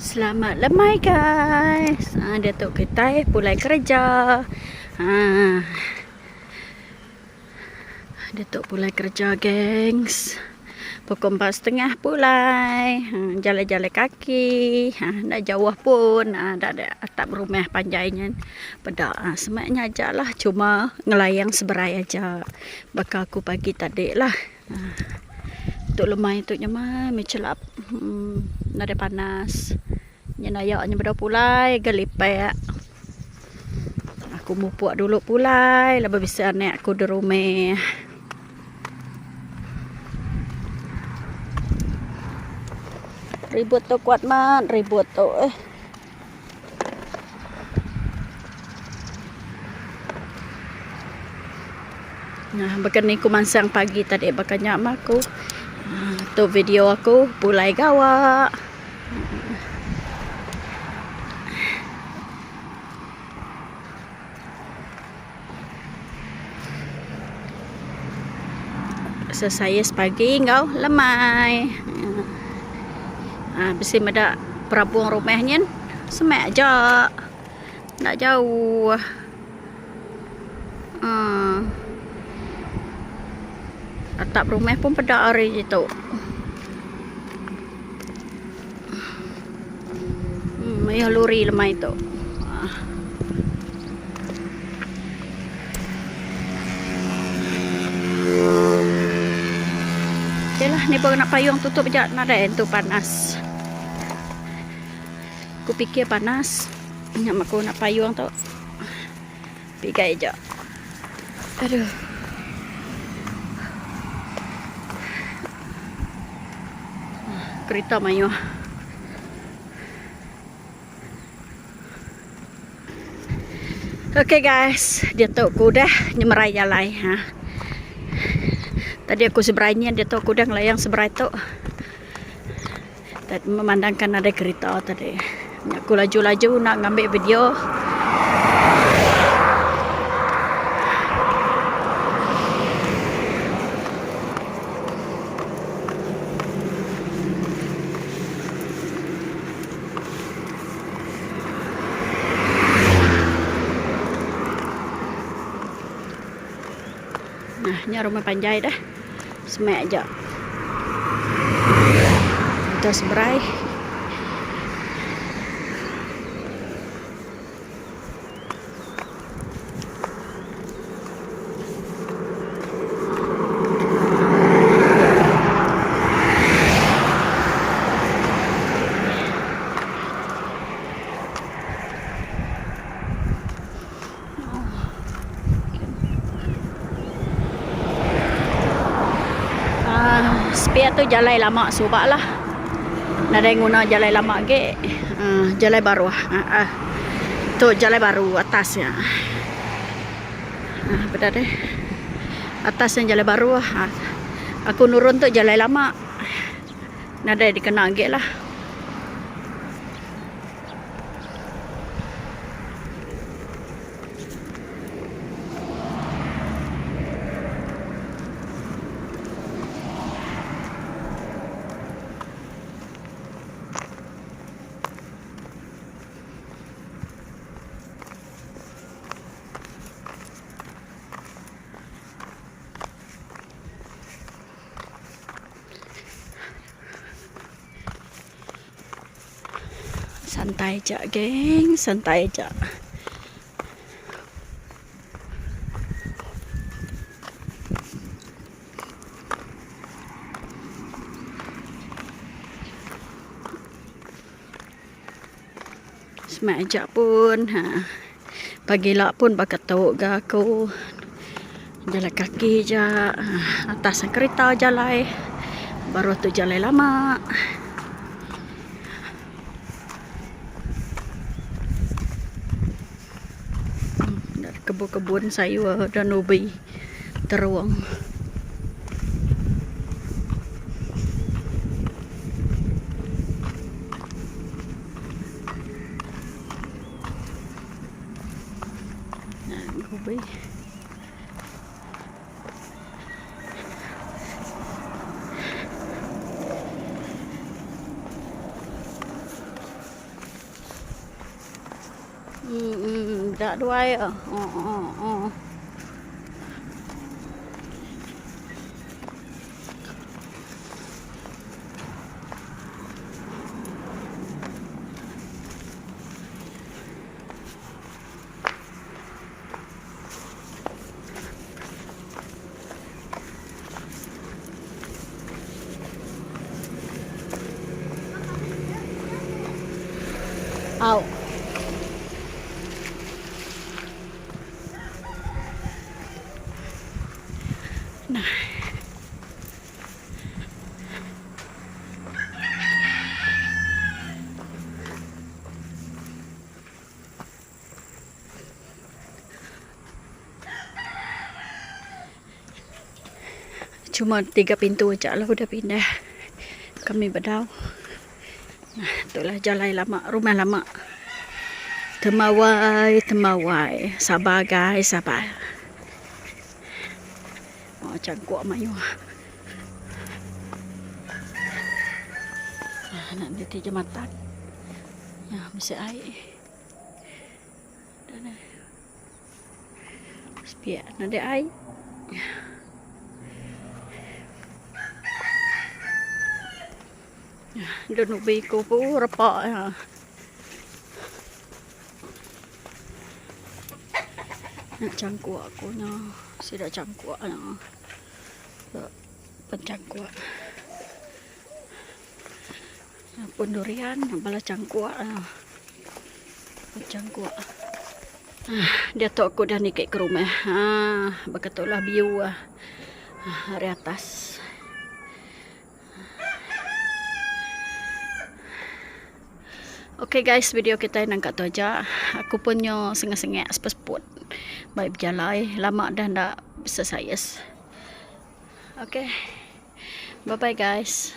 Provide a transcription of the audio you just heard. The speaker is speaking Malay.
Selamat lemai guys. Ha, Datuk Ketai pulai kerja. Ha. Datuk pulai kerja gengs. Pukul empat setengah pulai. Ha, jalan-jalan kaki. Ha, nak jauh pun. Ha, tak ada atap rumah panjangnya. Pada ha, semaknya aja lah. Cuma ngelayang seberai aja. Bakal aku pagi tadi lah. Ha. Untuk lemai tu nyaman. Mecelap. Hmm, nada panas. Nya nayaknya pada pulai. Gelipek. Aku mupuk dulu pulai. Lepas bisa naik aku di rumah. Ribut tu kuat mat, ribut tu eh. Nah, bahkan ni aku mansang pagi tadi nyak mak aku. Tu video aku pulai gawa. Selesai sepagi kau lemai. Ah, besi ada perabung rumahnya. Semak aja. Tak jauh. Ah. Atap rumah pun pada hari itu. Ya luri lemah itu. Ah. Okay lah, ni baru nak payung tutup je. Nak ada yang panas. Aku fikir panas. Ingat aku nak payung tu. Pigai je. Aduh. Kereta mayu. Okay guys, dia tahu aku dah nyemerai jalan ha. Tadi aku seberanya dia tahu aku dah ngelayang seberai tu. Dan memandangkan ada kereta tadi. Aku laju-laju nak ngambil video. Nah, ni rumah panjai dah. Semak aja. Kita seberai. Ah, spare tu jalan lama subak lah. Nak ada guna jalan lama ke. Ah, jalan baru ah. Ah, ah. Tu jalan baru atasnya. Ah, benar deh. Atas yang jalan baru ah. Aku nurun tu jalan lama. Nak ada dikena ke Santai je geng, santai je. Semak ajak pun ha. Pagi lah pun bakat tahu ke aku Jalan kaki je ha. Atas kereta jalan Baru tu jalan lama kebun-kebun sayur Danubi teruang Danubi Mm-mm. Dạ, đó đuôi ở ừ, ừ, ừ. out. Cuma tiga pintu aja lah udah pindah. Kami bedau. Nah, itulah jalan lama, rumah lama. Temawai, temawai. Sabar guys, sabar. 哦，chẳng của mà yêu nandito yung matan yam si ay eh. dana. Spia na di ay. Ah, Doon ubay ko po rapa ah. na changkua ko na sila changkua ano. na So, pencangkuk. Pun durian, bala cangkuk na. Pencangkuk. Ah, dia tahu aku dah nikah ke rumah. Ah, bakatolah view ah. Ah, Hari atas. Okay guys, video kita yang angkat tu aja. Aku punya sengah-sengah sepesput. Baik berjalan, lama dah tak selesai. Okay. Bye-bye guys.